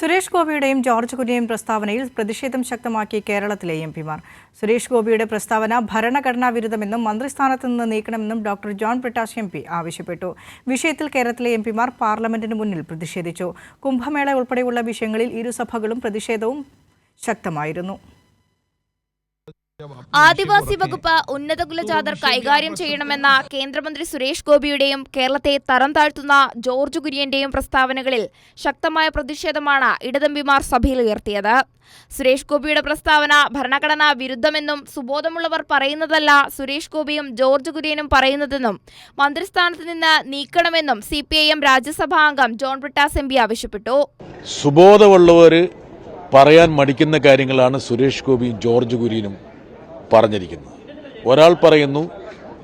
Suresh ഗോപിയുടെയും George കുര്യയും പ്രസ്താവനയിൽ പ്രതിഷേധം ശക്തമാക്കി കേരളത്തിലെ എം പിമാർ. സുരേഷ് ഗോപിയുടെ പ്രസ്താവന ഭരണഘടനാ വിരുദ്ധമെന്നും മന്ത്രിസ്ഥാനത്ത് നിന്ന് നീക്കണമെന്നും doctor John Brittas M P ആവശ്യപ്പെട്ടു. വിഷയത്തിൽ കേരളത്തിലെ എം പിമാർ പാർലമെന്റിന് മുന്നിൽ പ്രതിഷേധിച്ചു. കുംഭമേള ഉൾപ്പെടെയുള്ള വിഷയങ്ങളിൽ ഇരുസഭകളും പ്രതിഷേധവും ശക്തമായിരുന്നു. ആദിവാസി വകുപ്പ് ഉന്നത കുലജാതർ കൈകാര്യം ചെയ്യണമെന്ന കേന്ദ്രമന്ത്രി സുരേഷ് ഗോപിയുടെയും കേരളത്തെ തരം താഴ്ത്തുന്ന ജോർജ് കുര്യന്റെയും പ്രസ്താവനകളിൽ ശക്തമായ പ്രതിഷേധമാണ് ഇടതമ്പിമാർ സഭയിൽ ഉയർത്തിയത്. സുരേഷ് ഗോപിയുടെ പ്രസ്താവന ഭരണഘടനാ വിരുദ്ധമെന്നും സുബോധമുള്ളവർ പറയുന്നതല്ല സുരേഷ് ഗോപിയും ജോർജ് കുര്യനും പറയുന്നതെന്നും മന്ത്രിസ്ഥാനത്ത് നിന്ന് നീക്കണമെന്നും C P I M Rajya Sabha അംഗം ജോൺ ബ്രിട്ടാസ് എം പി ആവശ്യപ്പെട്ടു. സുബോധമുള്ളവർ പറയാൻ മടിക്കുന്ന കാര്യങ്ങളാണ് സുരേഷ് ഗോപിയും ജോർജ് കുര്യനും പറഞ്ഞിരിക്കുന്നത് ഒരാൾ പറയുന്നു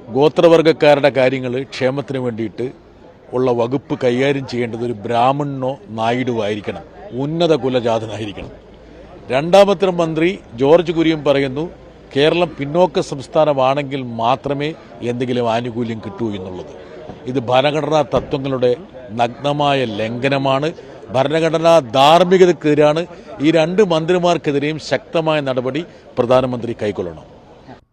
ഗോത്രവർഗക്കാരുടെ കാര്യങ്ങൾ ക്ഷേമത്തിന് വേണ്ടിയിട്ട് ഉള്ള വകുപ്പ് കൈകാര്യം ചെയ്യേണ്ടത് ഒരു ബ്രാഹ്മണനോ നായിഡുവോ ആയിരിക്കണം. ഉന്നത കുലജാതനായിരിക്കണം. രണ്ടാമത്തെ മന്ത്രി ജോർജ് കുര്യൻ പറയുന്നു കേരളം പിന്നോക്ക സംസ്ഥാനമാണെങ്കിൽ മാത്രമേ എന്തെങ്കിലും ആനുകൂല്യം കിട്ടൂ എന്നുള്ളത്. ഇത് ഭരണഘടനാ തത്വങ്ങളുടെ നഗ്നമായ ലംഘനമാണ്. ഭരണഘടനാ ധാർമ്മികതക്കെതിരാണ് ഈ രണ്ട് മന്ത്രിമാർക്കെതിരെയും ശക്തമായ നടപടി പ്രധാനമന്ത്രി കൈക്കൊള്ളണം.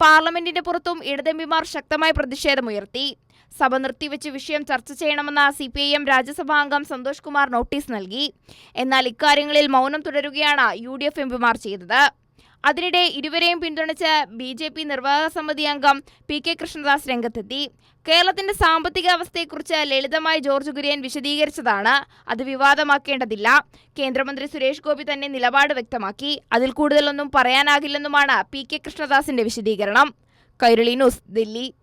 പാർലമെന്റിന്റെ പുറത്തും ഇടതെമ്പിമാർ ശക്തമായ പ്രതിഷേധമുയർത്തി സഭ നിർത്തിവെച്ച് വിഷയം ചർച്ച ചെയ്യണമെന്ന സി പി ഐ എം രാജ്യസഭാ അംഗം സന്തോഷ് കുമാർ നോട്ടീസ് നൽകി. എന്നാൽ ഇക്കാര്യങ്ങളിൽ മൗനം തുടരുകയാണ് യു ഡി എഫ് എംപിമാർ ചെയ്തത്. അതിനിടെ ഇരുവരെയും പിന്തുണച്ച് ബി ജെ പി നിർവാഹക സമിതി അംഗം പി കെ കൃഷ്ണദാസ് രംഗത്തെത്തി. കേരളത്തിന്റെ സാമ്പത്തിക അവസ്ഥയെക്കുറിച്ച് ലളിതമായി ജോർജ് കുര്യൻ വിശദീകരിച്ചതാണ്. അത് വിവാദമാക്കേണ്ടതില്ല. കേന്ദ്രമന്ത്രി സുരേഷ് ഗോപി തന്നെ നിലപാട് വ്യക്തമാക്കി. അതിൽ കൂടുതലൊന്നും പറയാനാകില്ലെന്നുമാണ് പി കെ കൃഷ്ണദാസിന്റെ വിശദീകരണം. കൈരളി ന്യൂസ് ദില്ലി.